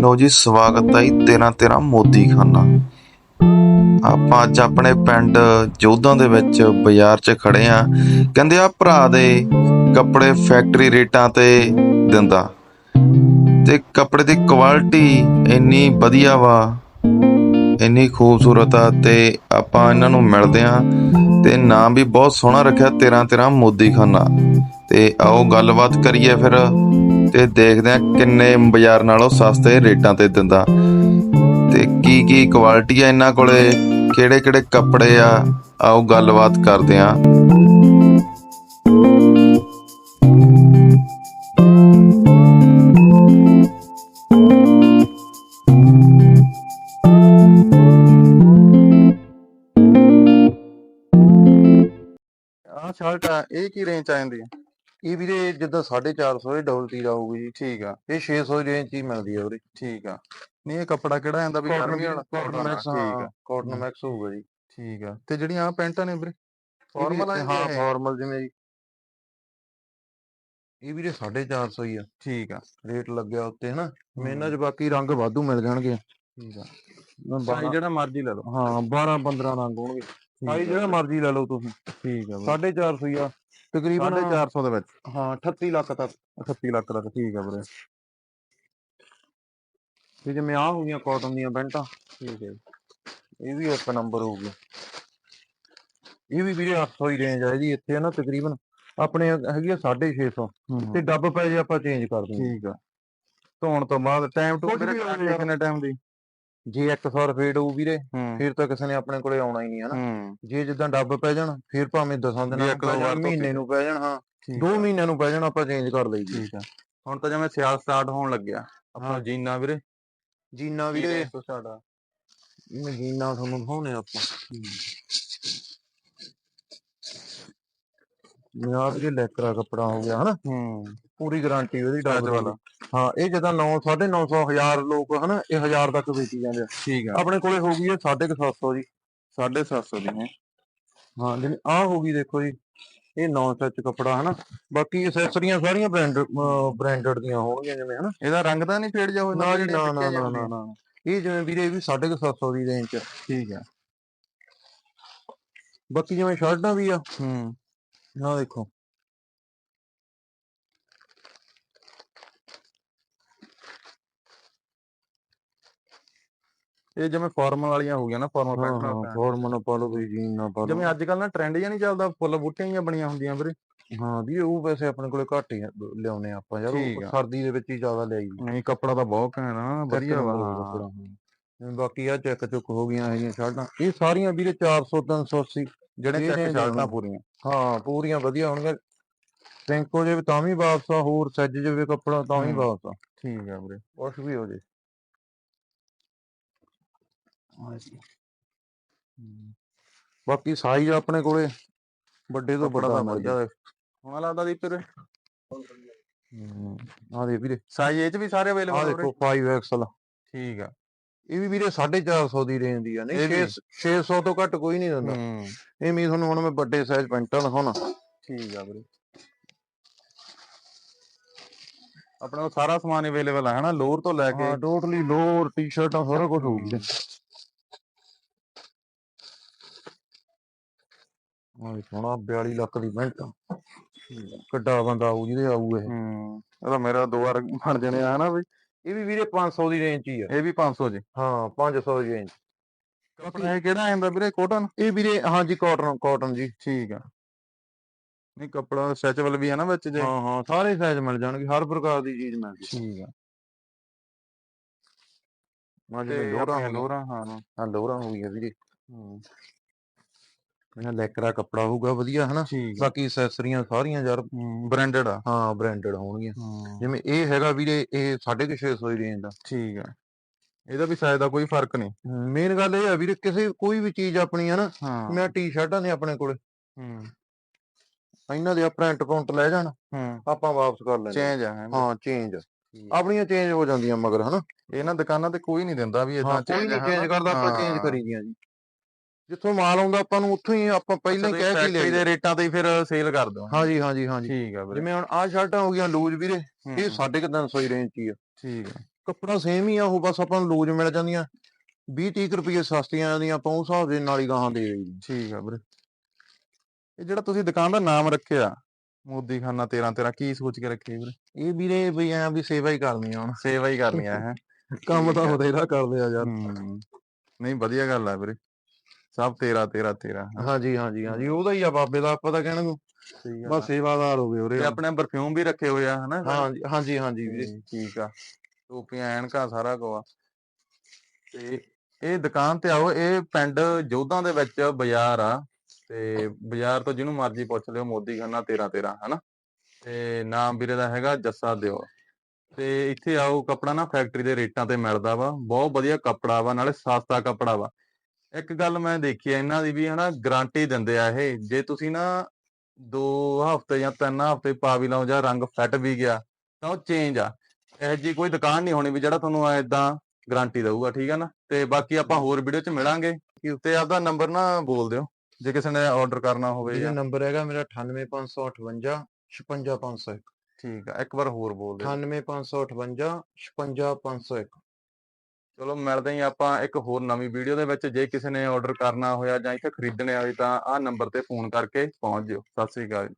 ਲੋ ਜੀ, ਸਵਾਗਤ ਹੈ 13 13 ਮੋਦੀ ਖਾਨਾ। ਆਪਾਂ ਅੱਜ ਆਪਣੇ ਪਿੰਡ ਜੋਧਾਂ ਦੇ ਵਿੱਚ ਬਾਜ਼ਾਰ 'ਚ ਖੜੇ ਆ। ਕਹਿੰਦੇ ਆ ਭਰਾ ਦੇ ਕੱਪੜੇ ਫੈਕਟਰੀ ਰੇਟਾਂ ਤੇ ਦਿੰਦਾ। ਤੇ ਕੱਪੜੇ ਦੀ ਕੁਆਲਿਟੀ ਇੰਨੀ ਵਧੀਆ ਵਾ, ਇੰਨੀ ਖੂਬਸੂਰਤ ਆ ਤੇ ਆਪਾਂ ਇਹਨਾਂ ਨੂੰ ਮਿਲਦੇ ਆ। ਤੇ ਨਾਮ ਵੀ ਬਹੁਤ ਸੋਹਣਾ ਰੱਖਿਆ 13 13 ਮੋਦੀ ਖਾਨਾ। ਤੇ ਆਓ ਗੱਲਬਾਤ ਕਰੀਏ ਫਿਰ ਤੇ ਦੇਖਦੇ ਆ ਕਿੰਨੇ ਬਾਜ਼ਾਰ ਨਾਲੋਂ ਸਸਤੇ ਰੇਟਾਂ ਤੇ ਦਿੰਦਾ। ਤੇ ਕੀ ਕੀ ਕੁਆਲਿਟੀ ਆ ਇਹਨਾਂ ਕੋਲੇ, ਕਿਹੜੇ ਕਿਹੜੇ ਕੱਪੜੇ ਆ ਆਓ ਗੱਲਬਾਤ ਕਰਦੇ ਆ ਆਹ ਸ਼ਰਟ ਆ, ਇਹ ਕੀ ਰੇਂਜ ਆ ਜਾਂਦੀ ਹੈ ਇਹ ਵੀਰੇ ਜਿੱਦਾਂ 450 ਦੀ ਡਬਲ ਤੀਰਾ ਹੋਊਗੀ ਜੀ ਠੀਕ ਆ। ਇਹ 600 ਦੀ ਰੇਂਜ ਹੀ ਮਿਲਦੀ ਹੈ ਵੀਰੇ ਠੀਕ ਆ। ਨਹੀਂ ਇਹ ਕੱਪੜਾ ਕਿਹੜਾ ਆਂਦਾ ਵੀ ਗਰਮੀ ਵਾਲਾ ਕਾਟਨ ਆ, ਮੈਕਸ ਠੀਕ ਆ। ਕਾਟਨ ਮੈਕਸ ਹੋਊਗਾ ਜੀ ਠੀਕ ਆ। ਤੇ ਜਿਹੜੀਆਂ ਆ ਪੈਂਟਾਂ ਨੇ ਵੀਰੇ? Formal ਆ ਹਾਂ? ਫਾਰਮਲ ਜਿਵੇਂ ਜੀ। ਇਹ ਵੀਰੇ 450 ਹੀ ਆ ਠੀਕ ਆ। ਰੇਟ ਲੱਗਿਆ ਉੱਤੇ ਹਨਾ? ਇਹਨਾਂ 'ਚ ਬਾਕੀ ਰੰਗ ਵਾਧੂ ਮਿਲ ਜਾਣਗੇ। ਠੀਕ ਆ। ਬਾਰਾਂ- ਜਿਹੜਾ ਮਰਜ਼ੀ ਲੈ ਲਓ। ਹਾਂ 12 15 ਰੰਗ ਹੋਣਗੇ। ਸਾਈਜ਼ ਜਿਹੜਾ ਮਰਜ਼ੀ ਲੈ ਲਓ ਤੁਸੀਂ। ਠੀਕ ਆ ਵੀਰੇ। 450 ਹੀ ਆ। ਤਕਰੀਬਨ 450 ਦੇ ਵਿੱਚ। ਹਾਂ 38 ਲੱਖ ਤੱਕ। 38 ਲੱਖ ਦਾ ਠੀਕ ਆ ਵੀਰੇ। ਤੇ ਜਿਵੇਂ ਆ ਹੋ ਗਈਆਂ ਕਾਟਨ ਦੀਆਂ ਪੈਂਟਾਂ ਠੀਕ ਹੈ ਇਹ ਵੀ ਇੱਕ ਨੰਬਰ ਹੋਊਗੀ ਇਹ ਵੀ ਵੀਰੇ 800 ਹੀ ਰੇਂਜ ਆ ਇਹਦੀ ਇੱਥੇ ਨਾ ਤਕਰੀਬਨ ਆਪਣੇ ਹੈਗੀ ਆ 650 ਤੇ ਡੱਬ ਪੈ ਜੇ ਆਪਾਂ ਚੇਂਜ ਕਰ ਦਿੰਦੇ ਠੀਕ ਆ। ਧੋਣ ਤੋਂ ਬਾਅਦ ਟਾਈਮ ਟੂ ਕਿੰਨੇ ਟਾਈਮ ਦੀ? ਜੇ 100 ਰੁਪਏ ਹੋਊ ਵੀਰੇ ਫਿਰ ਤਾਂ ਕਿਸੇ ਨੇ ਆਪਣੇ ਕੋਲੇ ਆਉਣਾ ਹੀ ਨਹੀਂ ਹਨਾ? ਜੇ ਜਿੱਦਾਂ ਡੱਬ ਪੈ ਜਾਣ ਫਿਰ ਭਾਵੇਂ ਦਸਾਂ ਦਿਨਾਂ ਪੈ ਜਾਣ। ਮਹੀਨੇ ਨੂੰ ਪੈ ਜਾਣ ਹਾਂ। ਠੀਕ ਦੋ ਮਹੀਨਿਆਂ ਨੂੰ ਪੈ ਜਾਣ ਆਪਾਂ ਚੇਂਜ ਕਰ ਲਈ ਠੀਕ ਆ। ਹੁਣ ਤਾਂ ਜਿਵੇਂ ਸਿਆਲ ਸਟਾਰਟ ਹੋਣ ਲੱਗਿਆ ਆਪਣਾ। ਜੀਨਾ ਵੀਰੇ। ਜੀਨਾ ਵੀਰੇ। ਇਹ ਜੀਨਾ ਤੁਹਾਨੂੰ ਦਿਖਾਉਣੇ ਆਪਾਂ। ਯਾਰ ਇਹ ਲੈਕਰਾ ਕੱਪੜਾ ਹੋ ਗਿਆ ਹਨਾ? ਹੂੰ। ਪੂਰੀ ਗਾਰੰਟੀ ਉਹਦੀ ਡੱਬ ਵਾਲਾ। ਹਾਂ ਇਹ ਜਦੋਂ 9 950 ਹਜ਼ਾਰ ਲੋਕ ਹਨਾ ਇਹ ਹਜ਼ਾਰ ਤੱਕ ਵੇਚੀ ਜਾਂਦੇ ਆ। ਠੀਕ ਆ। ਆਪਣੇ ਕੋਲੇ ਹੋ ਗਈ ਹੈ 750 ਜੀ 750 ਦੀ ਹੈ। ਹਾਂ ਜਿਵੇਂ ਆਹ ਹੋ ਗਈ ਦੇਖੋ ਜੀ ਇਹ 9 ਸੱਚ ਕੱਪੜਾ ਹਨਾ। ਬਾਕੀ ਐਕਸੈਸਰੀਆਂ ਸਾਰੀਆਂ ਬ੍ਰਾਂਡ ਬ੍ਰਾਂਡਡ ਦੀਆਂ ਹੋਣਗੀਆਂ ਜਿਵੇਂ ਹਨਾ। ਇਹਦਾ ਰੰਗ ਤਾਂ ਨਹੀਂ ਫੇਡ ਜਾ ਹੋ ਨਾ ਨਾ ਨਾ ਨਾ ਨਾ। ਇਹ ਜਿਵੇਂ ਵੀਰੇ ਵੀ 750 ਦੀ ਰੇਂਜ ਚ ਠੀਕ ਆ। ਬਾਕੀ ਜਿਵੇਂ ਸ਼ਰਟਾਂ ਵੀ ਆ। ਹੂੰ। ਆਹ ਦੇਖੋ ਇਹ ਜਿਵੇਂ ਫਾਰਮਲ ਵਾਲੀਆਂ ਹੋ ਗਈਆਂ ਨਾ ਫਾਰਮਲ ਹਾਂ ਪੈਂਟ ਹਾਂ ਨਾਲ ਫਾਰਮਲ ਪਾ ਲਓ ਜੀਨ ਨਾ ਪਾ ਲਓ। ਜਿਵੇਂ ਅੱਜ ਕੱਲ ਨਾ ਟ੍ਰੈਂਡ ਜਿਹਾ ਨਹੀਂ ਚੱਲਦਾ ਫੁੱਲ ਬੂਟੀਆਂ ਜਿਹੀਆਂ ਬਣੀਆਂ ਹੁੰਦੀਆਂ ਵੀਰੇ। ਹਾਂ ਵੀ ਉਹ ਵੈਸੇ ਆਪਣੇ ਕੋਲੇ ਘੱਟ ਹੀ ਲਿਆਉਨੇ ਆਪਾਂ ਯਾਰ। ਸਰਦੀ ਦੇ ਵਿੱਚ ਹੀ ਜ਼ਿਆਦਾ ਲਿਆਈ ਨਹੀਂ ਕੱਪੜਾ ਤਾਂ ਬਹੁਤ ਘੈਂਟ ਆ ਵਧੀਆ ਵਾ ਹਾਂ। ਬਾਕੀ ਆ ਚੈੱਕ ਚੁੱਕ ਹੋ ਗਈਆਂ ਹੈਗੀਆਂ ਸ਼ਰਟਾਂ। ਇਹ ਸਾਰੀਆਂ ਵੀਰੇ 400 380 ਜਿਹੜੇ ਚੈੱਕ ਸ਼ਰਟਾਂ। ਪੂਰੀਆਂ। ਹਾਂ ਪੂਰੀਆਂ ਵਧੀਆ ਹੋਣਗੀਆਂ। ਟੈਂਕੋ ਜੇ ਵੀ ਤਾਂ ਵੀ ਵਾਪਸ ਆ ਹੋਰ ਸੱਜ ਜਾਵੇ ਕੱਪੜਾ ਤਾਂ ਵੀ। ਵਾਪਸ ਆ। ਠੀਕ ਆ ਵੀਰੇ। ਕੁਛ ਵੀ ਹੋ ਜੇ। ਬਾਕੀ ਸਾਈਜ਼ ਆਪਣੇ ਕੋਲੇ ਵੱਡੇ ਤੋਂ ਵੱਡਾ ਤਾਂ ਮਿਲ ਜਾਏ ਹੁਣ ਲੱਗਦਾ ਦੀ ਵੀਰੇ ਆ ਦੇ ਵੀਰੇ। ਸਾਈਜ਼ ਇਹ ਚ ਵੀ ਸਾਰੇ ਆ ਅਵੇਲੇਬਲ ਵੀਰੇ? ਦੇਖੋ 5XL ਠੀਕ ਆ। ਇਹ ਵੀ ਵੀਰੇ 450 ਦੀ ਰੇਂਜ ਦੀ ਆ ਨਹੀਂ ਇਹ ਵੀ? 6 600 ਤੋਂ ਘੱਟ ਕੋਈ ਨਹੀਂ ਦਿੰਦਾ। ਹੂੰ। ਇਹ ਵੀ ਤੁਹਾਨੂੰ ਹੁਣ ਮੈਂ ਵੱਡੇ ਸਾਈਜ਼ ਪੈਂਟਾਂ ਦਿਖਾਉਣਾ। ਠੀਕ ਆ ਵੀਰੇ। ਆਪਣਾ ਕੋਲ ਸਾਰਾ ਸਮਾਨ ਅਵੇਲੇਬਲ ਆ ਹਨਾ? ਲੋਅਰ ਤੋਂ ਲੈ ਕੇ। ਹਾਂ ਟੋਟਲੀ ਲੋਅਰ ਟੀ-ਸ਼ਰਟਾਂ ਸਾਰਾ ਕੁਝ ਹੋ ਗਿਆ। ਆ ਸੋਹਣਾ 42 ਲੱਖ ਦੀ ਪੈਂਟ ਕਿੱਡਾ ਬੰਦਾ ਆਊ ਜਿਹਦੇ ਆਊ ਇਹ। ਹੂੰ। ਇਹਦਾ ਮੇਰਾ ਦੋ ਵਾਰ ਬਣ ਜਣੇ ਆ ਹਨਾ ਬਈ? ਇਹ ਵੀ ਵੀਰੇ 500 ਦੀ ਰੇਂਜ ਹੀ ਆ। ਇਹ ਵੀ 500 ਜੀ। ਹਾਂ 500 ਦੀ ਰੇਂਜ ਆਪਣਾ ਇਹ ਕਿਹੜਾ ਆਂਦਾ ਵੀਰੇ? ਕੋਟਨ ਇਹ ਵੀਰੇ ਹਾਂਜੀ ਕਾਟਨ ਕਾਟਨ ਜੀ ਠੀਕ ਆ। ਨਹੀਂ ਕੱਪੜਾ ਸਟ੍ਰੈਚੇਬਲ ਵੀ ਹੈ ਨਾ ਵਿੱਚ ਜੇ। ਹਾਂ ਹਾਂ ਸਾਰੇ ਸਾਈਜ਼ ਮਿਲ ਜਾਣਗੇ ਹਰ ਪ੍ਰਕਾਰ ਦੀ ਚੀਜ਼ ਮਿਲਦੀ ਠੀਕ ਆ। ਜਿਵੇਂ ਲੋਰਾਂ ਲੋਰਾਂ ਹਾਂ ਹਾਂ ਲੋਰਾਂ ਹੋ ਗਈਆਂ ਵੀਰੇ। ਹੂੰ। ਇਹਨਾਂ ਲੈਕਰਾ ਕੱਪੜਾ ਹੋਊਗਾ ਵਧੀਆ ਹਨਾ? ਬਾਕੀ ਐਕਸੈਸਰੀਆਂ ਸਾਰੀਆਂ ਯਾਰ ਬ੍ਰਾਂਡਡ ਆ। ਹਾਂ ਬ੍ਰਾਂਡਡ ਹੋਣਗੀਆਂ। ਜਿਵੇਂ ਇਹ ਹੈਗਾ ਵੀਰੇ ਇਹ 650 ਦੀ ਰੇਂਜ ਦਾ ਠੀਕ ਆ। ਇਹਦਾ ਵੀ ਸਾਈਜ਼ ਦਾ ਕੋਈ ਫ਼ਰਕ ਨਹੀਂ। ਮੇਨ ਗੱਲ ਇਹ ਆ ਵੀਰੇ ਕਿਸੇ ਕੋਈ ਵੀ ਚੀਜ਼ ਆਪਣੀ ਆ ਨਾ ਹਾਂ। ਮੈਂ ਟੀ-ਸ਼ਰਟਾਂ ਨੇ ਆਪਣੇ ਕੋਲੇ। ਹੂੰ। ਇਹਨਾਂ ਦੇ ਪ੍ਰਿੰਟ ਪ੍ਰਿੰਟ ਲੈ ਜਾਣ ਹੂੰ। ਆਪਾਂ ਵਾਪਸ ਕਰ ਲੈਂਦੇ ਚੇਂਜ ਆ ਹੈਂ ਚੇਂਜ। ਆਪਣੀਆਂ ਚੇਂਜ ਹੋ ਜਾਂਦੀਆਂ ਮਗਰ ਹਨਾ? ਇਹਨਾਂ ਦੁਕਾਨਾਂ ਤੇ ਕੋਈ ਨਹੀਂ ਦਿੰਦਾ ਵੀ ਇਦਾਂ ਚੇਂਜ ਕਰਦਾ ਆਪਾਂ ਚੇਂਜ ਕਰੀਦੀਆਂ ਜੀ। ਜਿੱਥੋਂ ਮਾਲ ਆਉਂਦਾ ਆਪਾਂ ਨੂੰ ਉੱਥੋਂ ਹੀ ਆਪਾਂ ਪਹਿਲਾਂ ਹੀ ਕਹਿ ਕੇ ਫੈਕਟਰੀ ਲਿਆ ਦੇ ਰੇਟਾਂ ਤੇ ਫਿਰ ਸੇਲ ਕਰ ਦਿਓ। ਹਾਂਜੀ ਹਾਂਜੀ ਹਾਂਜੀ। ਠੀਕ ਆ ਵੀਰੇ। ਜਿਵੇਂ ਹੁਣ ਆਹ ਸ਼ਰਟਾਂ ਹੋ ਗਈਆਂ ਲੂਜ਼ ਵੀਰੇ ਇਹ 350 ਦੀ ਰੇਂਜ 'ਚ ਹੀ ਆ। ਠੀਕ ਆ। ਕੱਪੜਾ ਸੇਮ ਹੀ ਆ ਉਹ ਬਸ ਆਪਾਂ ਨੂੰ ਲੂਜ ਮਿਲ ਜਾਂਦੀਆਂ। 20 30 ਰੁਪਏ ਸਸਤੀਆਂ ਆਉਂਦੀਆਂ ਆਪਾਂ ਉਸ ਹਿਸਾਬ ਦੇ ਨਾਲ ਹੀ ਗਾਹਾਂ ਦੇ ਦੇਈਦੀ ਠੀਕ ਆ ਵੀਰੇ। ਇਹ ਜਿਹੜਾ ਤੁਸੀਂ ਦੁਕਾਨ ਦਾ ਨਾਮ ਰੱਖਿਆ ਮੋਦੀ ਖਾਨਾ 13 13 ਕੀ ਸੋਚ ਕੇ ਰੱਖੀ ਵੀਰੇ? ਇਹ ਵੀਰੇ ਵੀ ਐਂ ਵੀ ਸੇਵਾ ਹੀ ਕਰਨੀ ਆ ਹੁਣ। ਸੇਵਾ ਹੀ ਕਰਨੀ ਆ ਹੈ ਕੰਮ ਤਾਂ ਬਥੇਰਾ ਕਰਦੇ ਆ ਯਾਰ। ਨਹੀਂ ਵਧੀਆ ਗੱਲ ਆ ਵੀਰੇ। ਸਭ 13 13 13 ਹਾਂਜੀ ਹਾਂਜੀ ਹਾਂਜੀ ਉਹਦਾ ਹੀ ਆ ਬਾਬੇ ਦਾ ਆਪਾਂ ਤਾਂ ਕਹਿਣਾ ਨੂੰ ਬਸ ਸੇਵਾਦਾਰ ਹੋ ਗਏ ਉਰੇ ਤੇ ਆਪਣੇ ਪਰਫਿਊਮ ਵੀ ਰੱਖੇ ਹੋਏ ਆ ਹਨਾ ਹਾਂਜੀ ਹਾਂਜੀ ਹਾਂਜੀ ਵੀਰੇ। ਠੀਕ ਆ। ਟੋਪੀਆਂ ਐਨਕਾਂ ਸਾਰਾ ਕੁਝ ਆ। ਤੇ ਇਹ ਦੁਕਾਨ ਤੇ ਆਓ ਇਹ ਪਿੰਡ ਜੋਧਾਂ ਦੇ ਵਿੱਚ ਬਾਜ਼ਾਰ ਆ। ਤੇ ਬਾਜ਼ਾਰ ਤੋਂ ਜਿਹਨੂੰ ਮਰਜ਼ੀ ਪੁੱਛ ਲਿਓ ਮੋਦੀ ਖਾਨਾ 13 13 ਹਨਾ? ਤੇ ਨਾਮ ਵੀਰੇ ਦਾ ਹੈਗਾ ਜੱਸਾ ਦਿਓ। ਤੇ ਇੱਥੇ ਆਓ ਕੱਪੜਾ ਨਾ ਫੈਕਟਰੀ ਦੇ ਰੇਟਾਂ ਤੇ ਮਿਲਦਾ ਵਾ। ਬਹੁਤ ਵਧੀਆ ਕੱਪੜਾ ਵਾ ਨਾਲੇ ਸਸਤਾ ਕੱਪੜਾ ਵਾ। ਇੱਕ ਗੱਲ ਮੈਂ ਦੇਖੀ ਆ ਇਹਨਾਂ ਦੀ ਵੀ ਹਨਾ ਗਾਰੰਟੀ ਦਿੰਦੇ ਆ ਇਹ ਜੇ ਤੁਸੀਂ ਨਾ ਦੋ ਹਫ਼ਤੇ ਜਾਂ ਤਿੰਨ ਹਫ਼ਤੇ ਪਾ ਵੀ ਲਓ ਜਾਂ ਰੰਗ ਫਟ ਵੀ ਗਿਆ ਤਾਂ ਉਹ ਚੇਂਜ ਆ। ਇਹੋ ਜੀ ਕੋਈ ਦੁਕਾਨ ਨਹੀਂ ਹੋਣੀ ਵੀ ਜਿਹੜਾ ਤੁਹਾਨੂੰ ਐਦਾਂ ਗਾਰੰਟੀ ਦਊਗਾ ਠੀਕ ਆ ਨਾ? ਤੇ ਬਾਕੀ ਆਪਾਂ ਹੋਰ ਵੀਡੀਓ 'ਚ ਮਿਲਾਂਗੇ ਤੇ ਆਪਦਾ ਨੰਬਰ ਨਾ ਬੋਲ ਦਿਓ ਜੇ ਕਿਸੇ ਨੇ ਆਰਡਰ ਕਰਨਾ ਹੋਵੇ ਇਹਦਾ ਨੰਬਰ ਹੈਗਾ ਮੇਰਾ 98558 56501 ਠੀਕ ਆ ਇੱਕ ਵਾਰ ਹੋਰ ਬੋਲ ਦਿਓ। 98558 56501 ਚਲੋ ਮਿਲਦੇ ਹਾਂ ਆਪਾਂ ਇੱਕ ਹੋਰ ਨਵੀਂ ਵੀਡੀਓ ਦੇ ਵਿੱਚ, ਜੇ ਕਿਸੇ ਨੇ ਆਰਡਰ ਕਰਨਾ ਹੋਇਆ ਜਾਂ ਇੱਥੇ ਖਰੀਦਣੇ ਹੋਏ ਤਾਂ ਆਹ ਨੰਬਰ ਤੇ ਫੋਨ ਕਰਕੇ ਪਹੁੰਚ ਜਿਓ। ਸਤਿ ਸ੍ਰੀ ਅਕਾਲ ਜੀ।